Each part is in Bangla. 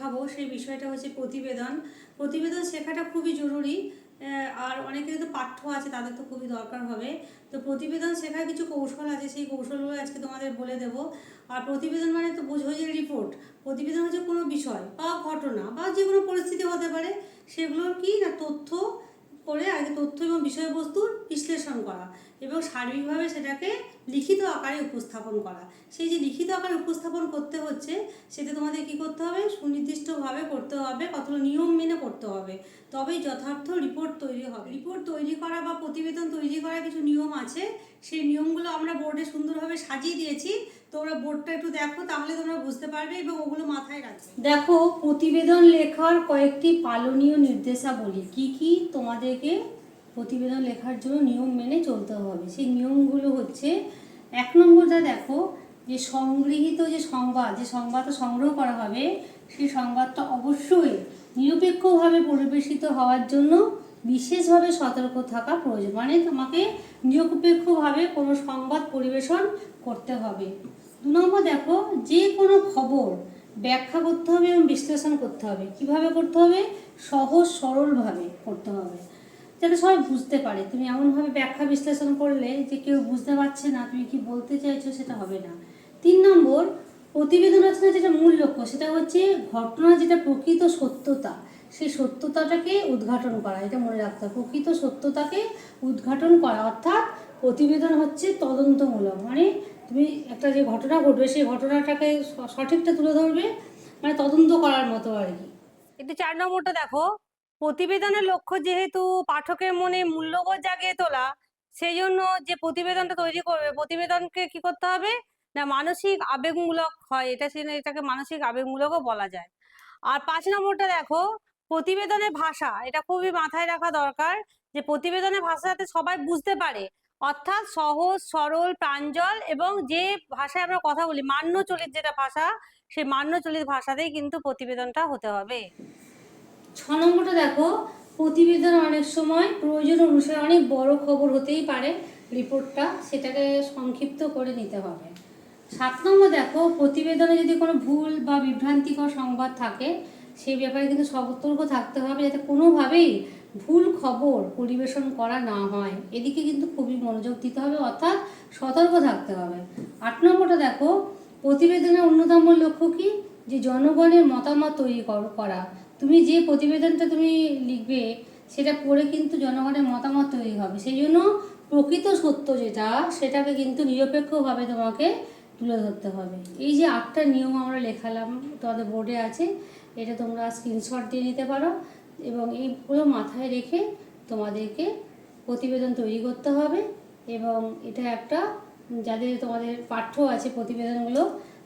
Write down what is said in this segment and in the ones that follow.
শেখাবো, সেই বিষয়টা হচ্ছে প্রতিবেদন। প্রতিবেদন শেখাটা খুবই জরুরি আর অনেকের তো পাঠ্য আছে, তাদের তো খুবই দরকার হবে। তো প্রতিবেদন শেখার কিছু কৌশল আছে, সেই কৌশলগুলো আজকে তোমাদের বলে দেব। আর প্রতিবেদন মানে তো বোঝো যে রিপোর্ট প্রতিবেদন হচ্ছে কোনো বিষয় বা ঘটনা বা যে কোনো পরিস্থিতি হতে পারে, সেগুলোর কি না তথ্য করে আগে তথ্য এবং বিষয়বস্তুর বিশ্লেষণ করা এবং সার্বিকভাবে সেটাকে লিখিত আকারে উপস্থাপন করা। সেই যে লিখিত আকারে উপস্থাপন করতে হচ্ছে, সেটা তোমাদের কি করতে হবে? সুনির্দিষ্টভাবে করতে হবে কতগুলো নিয়ম মেনে করতে হবে। তবেই যথার্থ রিপোর্ট তৈরি হবে। রিপোর্ট তৈরি করা বা প্রতিবেদন তৈরি করার কিছু নিয়ম আছে। সেই নিয়মগুলো আমরা বোর্ডে সুন্দরভাবে সাজিয়ে দিয়েছি। তোমরা বোর্ডটা একটু দেখো, তাহলে তোমরা বুঝতে পারবে এবং ওগুলো মাথায় রাখবে। দেখো, প্রতিবেদন লেখার কয়েকটি পালনীয় নির্দেশাবলী। কি কি? তোমাদেরকে প্রতিবেদন লেখার জন্য নিয়ম মেনে চলতে হবে। সেই নিয়মগুলো হচ্ছে, এক নম্বরটা দেখো, যে সংগৃহীত যে সংবাদ, যে সংবাদটা সংগ্রহ করা হবে, সেই সংবাদটা অবশ্যই নিরপেক্ষভাবে পরিবেশিত হওয়ার জন্য বিশেষভাবে সতর্ক থাকা প্রয়োজন। মানে তোমাকে নিরপেক্ষভাবে কোনো সংবাদ পরিবেশন করতে হবে। দু নম্বর দেখো, যে কোনো খবর ব্যাখ্যা করতে হবে এবং বিশ্লেষণ করতে হবে। কীভাবে করতে হবে? সহজ, সরলভাবে করতে হবে। যাতে সবাই বুঝতে পারে, তুমি এমনভাবে ব্যাখ্যা বিশ্লেষণ করলে যে কেউ বুঝতে পারছে না, তুমি কি বলতে চাইছো সেটা হবে না। তিন নম্বর, প্রতিবেদন রচনার যেটা মূল লক্ষ্য, সেটা হচ্ছে ঘটনা যেটা প্রকৃত সত্যতা। সেই সত্যতাটাকে উদ্ঘাটন করা, এটা মনে রাখতে হবে। প্রকৃত সত্যতাকে উদ্ঘাটন করা, অর্থাৎ প্রতিবেদন হচ্ছে তদন্তমূলক। মানে তুমি একটা যে ঘটনা ঘটবে, সেই ঘটনাটাকে সঠিকটা তুলে ধরবে মানে তদন্ত করার মতো আর কি। কিন্তু চার নম্বরটা দেখো, প্রতিবেদনের লক্ষ্য যেহেতু পাঠকের মনে মূল্যবোধ জাগিয়ে তোলা, সেই জন্য যে প্রতিবেদনটা তৈরি করবে, প্রতিবেদনকে কি করতে হবে? না, মানসিক আবেগমূলক হয়, এটা সে- এটাকে মানসিক আবেগমূলকও বলা যায়। আর পাঁচ নম্বরটা দেখো প্রতিবেদনের ভাষা, এটা খুবই মাথায় রাখা দরকার যে প্রতিবেদনের ভাষা যাতে সবাই বুঝতে পারে। অর্থাৎ সহজ, সরল, প্রাঞ্জল এবং যে ভাষায় আমরা কথা বলি মান্য চলিত যেটা ভাষা, সেই মান্য চলিত ভাষাতেই কিন্তু প্রতিবেদনটা হতে হবে। ছ নম্বরটা দেখো, প্রতিবেদন অনেক সময় প্রয়োজন অনুসারে অনেক বড় খবর হতেই পারে, রিপোর্টটা সেটাকে সংক্ষিপ্ত করে নিতে হবে। সাত নম্বর দেখো, প্রতিবেদনে যদি কোনো ভুল বা বিভ্রান্তিকর সংবাদ থাকে সেই ব্যাপারে কিন্তু সতর্ক থাকতে হবে যাতে কোনোভাবেই ভুল খবর পরিবেশন করা না হয়। এদিকে কিন্তু খুবই মনোযোগ দিতে হবে, অর্থাৎ সতর্ক থাকতে হবে। আট নম্বরটা দেখো প্রতিবেদনের অন্যতম লক্ষ্য কি? যে জনগণের মতামত তৈরি কর- তুমি যে প্রতিবেদনটা তুমি লিখবে, সেটা পড়ে কিন্তু জনগণের মতামত তৈরি হবে। সেই জন্য প্রকৃত সত্য যেটা, সেটাকে কিন্তু নিরপেক্ষভাবে তোমাকে তুলে ধরতে হবে। এই যে আটটা নিয়ম আমরা লেখালাম তোমাদের বোর্ডে আছে, এটা তোমরা স্ক্রিনশট দিয়ে নিতে পারো এবং এইগুলো মাথায় রেখে তোমাদেরকে প্রতিবেদন তৈরি করতে হবে এবং এটা একটা, যাদের তোমাদের পাঠ্য আছে প্রতিবেদনগুলো,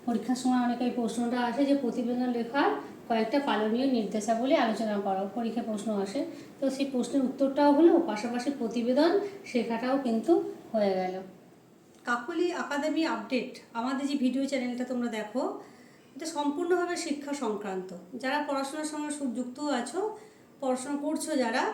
পরীক্ষার সময় অনেক এই প্রশ্নটা আসে যে প্রতিবেদন লেখার কয়েকটা পালনীয় নির্দেশাবলী আলোচনা করো পরীক্ষায় প্রশ্ন আসে। তো সেই প্রশ্নের উত্তরটাও হলো, পাশাপাশি প্রতিবেদন শেখাটাও কিন্তু হয়ে গেল। কাকলি একাডেমি আপডেট আমাদের যে ভিডিও চ্যানেলটা তোমরা দেখো, এটা সম্পূর্ণভাবে শিক্ষা সংক্রান্ত। যারা পড়াশোনার সঙ্গে সু- যুক্ত আছো, পড়াশোনা করছ যারা,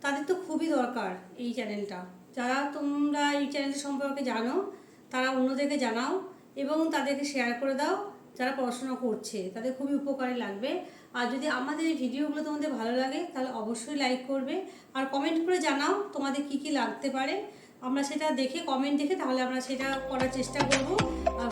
তাদের তো খুবই দরকার এই চ্যানেলটা যারা তোমরা এই চ্যানেল সম্পর্কে জানো, তারা অন্যদেরকে জানাও এবং তাদেরকে শেয়ার করে দাও, যারা পড়াশোনা করছে, তাদের খুবই উপকারে লাগবে। আর যদি আমাদের এই ভিডিওগুলো তোমাদের ভালো লাগে, তাহলে অবশ্যই লাইক করবে। আর কমেন্ট করে জানাও তোমাদের কি কি লাগতে পারে। আমরা সেটা দেখে কমেন্ট দেখে তাহলে আমরা সেটা করার চেষ্টা করব। আর